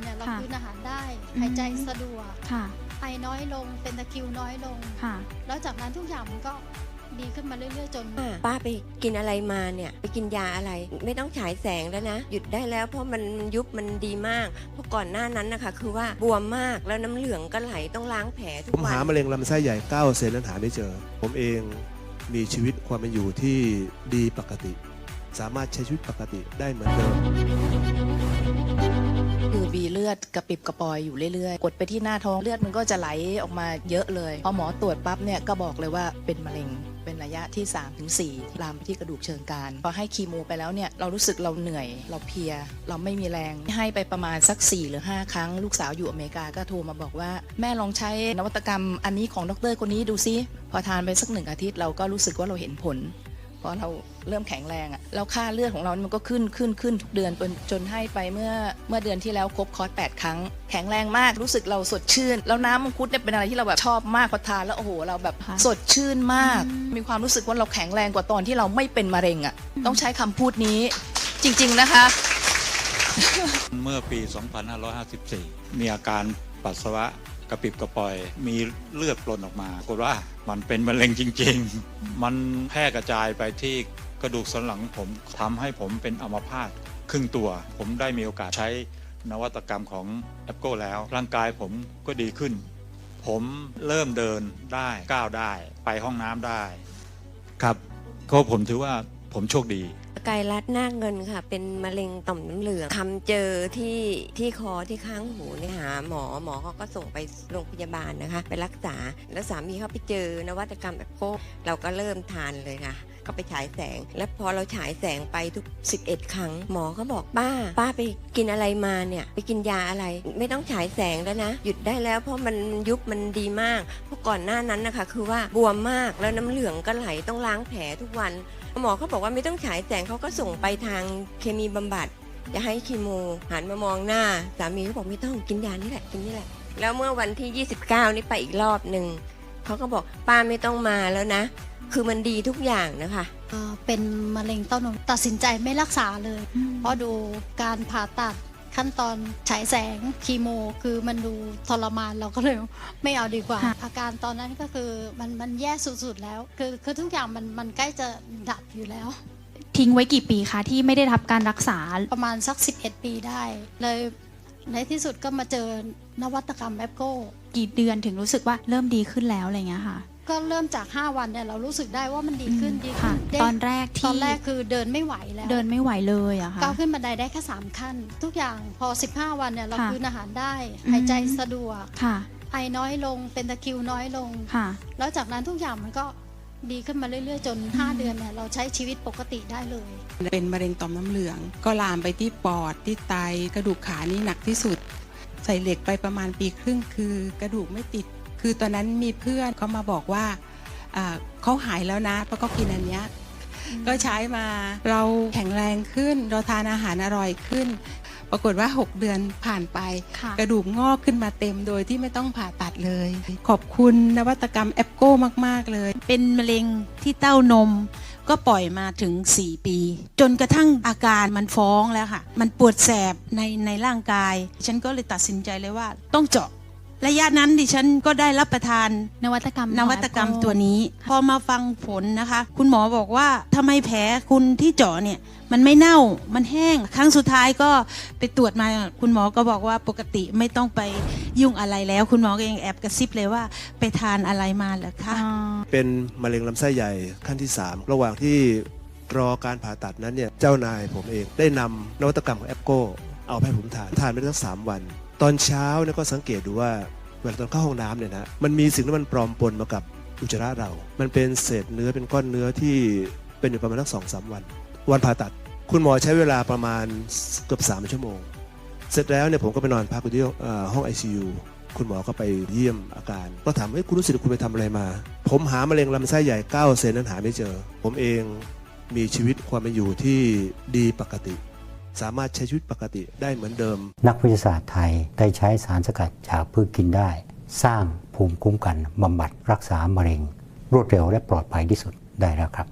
วันเนี่ยเราค่ะคืนอาหารได้ อืม หายใจสะดวก ค่ะ ไอน้อยลง เป็นตะคริวน้อยลง ค่ะ แล้วจากนั้นทุกอย่างมันก็ดีขึ้นมาเรื่อยๆจนป้าป้าไปกินอะไรมาเนี่ยไปกินยาอะไร ไม่ต้องฉายแสงแล้วนะ หยุดได้แล้วเพราะมันยุบมันดีมาก เพราะก่อนหน้านั้นนะคะ คือว่าบวมมากแล้วน้ำเหลืองก็ไหลต้องล้างแผลทุกผมวัหานมะเร็งลำไส้ใหญ่9เซนนั้นหาไม่เจอ ผมเองมีชีวิตความเป็นอยู่ที่ดีปกติ สามารถใช้ชีวิตปกติได้เหมือนเดิม คือบีเลือดกระปิบกระปอยอยู่เรื่อยๆ กดไปที่หน้าท้องเลือดมันก็จะไหลออกมาเยอะเลย พอหมอตรวจปั๊บเนี่ยก็บอกเลยว่าเป็นมะเร็งเป็นระยะที่ 3-4ถึง4ลามไปที่กระดูกเชิงกรานพอให้คีโมไปแล้วเนี่ยเรารู้สึกเราเหนื่อย เราเพลีย เราไม่มีแรง ให้ไปประมาณสัก 4 หรือ 5 ครั้ง ลูกสาวอยู่อเมริกาก็โทรมาบอกว่า แม่ลองใช้นวัตกรรมอันนี้ของดรคนนี้ดูซิ พอทานไปสักหนึ่งอาทิตย์เราก็รู้สึกว่าเราเห็นผล พอเราเริ่มแข็งแรงอะแล้วค่าเลือดของเรามันก็ขึ้นขึ้นขึ้นทุกเดือนจนจนให้ไปเมื่อเมื่อเดือนที่แล้วครบคอร์ส8ครั้ง แข็งแรงมากรู้สึกเราสดชื่น แล้วน้ำมังคุดเนี่ยเป็นอะไรที่เราแบบชอบมากพอทานแล้วโอ้โหเราแบบค่ะสดชื่นมากอืมมีความรู้สึกว่าเราแข็งแรงกว่าตอนที่เราไม่เป็นมะเร็งอะต้องใช้คำพูดนี้ จริง ๆนะคะ เมื่อปี 2554 มีอาการปัสสาวะ กระปิบกระปอย มีเลือดปรนออกมาปรากฏว่ามันเป็นมะเร็งจริง ๆ มันแพร่กระจายไปที่กระดูกสันหลังผมทำให้ผมเป็นอัมพาตครึ่งตัว ผมได้มีโอกาสใช้นวัตกรรมของแอปโกแล้ว ร่างกายผมก็ดีขึ้น ผมเริ่มเดินได้ก้าวได้ ไปห้องน้ำได้ ครับก็ผมถือว่าผมโชคดี กายรัดหน้าเงินค่ะ เป็นมะเร็งต่อมน้ำเหลืองทำเจอที่ที่คอที่ข้างหูเนี่ยหาหมอหมอเขาก็ส่งไปโรงพยาบาลนะคะ ไปรักษาแล้วสามีเขาไปเจอนวัตกรรมแบบโก้เราก็เริ่มทานเลยค่ะ ก็ไปฉายแสง และพอเราฉายแสงไปทุก 11 ครั้ง หมอเขาบอกป้า ป้าไปกินอะไรมาเนี่ย ไปกินยาอะไร ไม่ต้องฉายแสงแล้วนะ หยุดได้แล้วเพราะมันยุบมันดีมาก เพราะก่อนหน้านั้นนะคะ คือว่าบวมมากแล้วน้ำเหลืองก็ไหลต้องล้างแผลทุกวัน หมอเขาบอกว่าไม่ต้องฉายแสงเขาก็ส่งไปทางเคมีบำบัดจะให้คีโมหันมามองหน้า สามีเขาบอกไม่ต้องกินยานี่แหละกินนี่แหละ แล้วเมื่อวันที่ 29 นี่ไปอีกรอบหนึ่ง เขาก็บอกป้าไม่ต้องมาแล้วนะ คือมันดีทุกอย่างนะคะ เอ่อเป็นมะเร็งเต้านมตัดสินใจไม่รักษาเลย เพราะดูการผ่าตัดขั้นตอนฉายแสงคีโม คือมันดูทรมานเราก็เลยไม่เอาดีกว่า ค่ะ อาการตอนนั้นก็คือมันมันแย่สุดๆแล้ว คือคือทุกอย่างมันมันใกล้จะดับอยู่แล้ว ทิ้งไว้กี่ปีคะที่ไม่ได้รับการรักษา ประมาณสัก 11 ปีได้ เลย ในที่สุดก็มาเจอนวัตกรรมแอปโก้กี่เดือนถึงรู้สึกว่าเริ่มดีขึ้นแล้วอะไรเงี้ยค่ะ ก็เริ่มจาก 5 วันเนี่ยเรารู้สึกได้ว่ามันดีขึ้นดีขึ้ค่ะนได้ตอนแรกตที่อนแรกคือเดินไม่ไหวแล้วเดินไม่ไหวเลยอะค่ะก้าวขึ้นบันไดได้แค่3ขั้น ทุกอย่างพอ 15 วันเนี่ยเราค่ะคืนอาหารได้อืมหายใจสะดวกค่ะไอน้อยลงเป็นตะคริวน้อยลงค่ะแล้วจากนั้นทุกอย่างมันก็ ดีขึ้นมาเรื่อยๆ จน 5 เดือนเนี่ยเราใช้ชีวิตปกติได้เลย เป็นมะเร็งต่อมน้ำเหลือง ก็ลามไปที่ปอดที่ไตกระดูกขานี่หนักที่สุด ใส่เหล็กไปประมาณปีครึ่งคือกระดูกไม่ติด คือตอนนั้นมีเพื่อนเขามาบอกว่าอ่าเขาหายแล้วนะเพราะเขากินอันเนี้ยก็ใช้มาเราแข็งแรงขึ้น เราทานอาหารอร่อยขึ้น ปรากฏว่า 6 เดือนผ่านไป ค่ะกระดูกงอกขึ้นมาเต็มโดยที่ไม่ต้องผ่าตัดเลย ขอบคุณนวัตกรรมแอปโก้มาก ๆ เลย เป็นมะเร็งที่เต้านม ก็ปล่อยมาถึง 4 ปี จนกระทั่งอาการมันฟ้องแล้วค่ะ มันปวดแสบในในร่างกาย ฉันก็เลยตัดสินใจเลยว่าต้องเจาะ ระยะนั้นดิฉันก็ได้รับประทาน นวัตกรรมนวัตกรรมของตัวนี้ พอมาฟังผลนะคะ คุณหมอบอกว่าทำไมแผลคุณที่เจาะเนี่ย มันไม่เน่ามันแห้ง ครั้งสุดท้ายก็ไปตรวจมาคุณหมอก็บอกว่าปกติไม่ต้องไปยุ่งอะไรแล้ว คุณหมอก็ยังแอบกระซิบเลยว่า ไปทานอะไรมาเหรอคะอ่าเป็นมะเร็งลำไส้ใหญ่ขั้นที่ 3 ระหว่างที่รอการผ่าตัดนั้นเนี่ยเจ้านายผมเองได้นำนวัตกรรมของแอปโก้เอาไปให้ผมทานทานไปได้สักสามวัน ตอนเช้าเนี่ยก็สังเกตดูว่าเวลาตอนเข้าห้องน้ำเนี่ยนะมันมีสิ่งที่มันปลอมปนมากับอุจจาระเรา มันเป็นเศษเนื้อเป็นก้อนเนื้อที่เป็นอยู่ประมาณสักสองสามวัน วันผ่าตัด คุณหมอใช้เวลาประมาณเกือบสามชั่วโมง เสร็จแล้วเนี่ยผมก็ไปนอนพักอยู่ที่เอ่อห้อง ICU คุณหมอก็ไปเยี่ยมอาการ ก็ถามว่าเอ้ยคุณรู้สึกคุณไปทำอะไรมา ผมหามะเร็งลำไส้ใหญ่9เซนนั้นหาไม่เจอ ผมเองมีชีวิตความเป็นอยู่ที่ดีปกติ สามารถใช้ชีวิตปกติได้เหมือนเดิม นักวิทยาศาสตร์ไทยได้ใช้สารสกัดจากพืชกินได้ สร้างภูมิคุ้มกันบำบัดรักษามะเร็ง รวดเร็วและปลอดภัยที่สุดได้แล้วครับ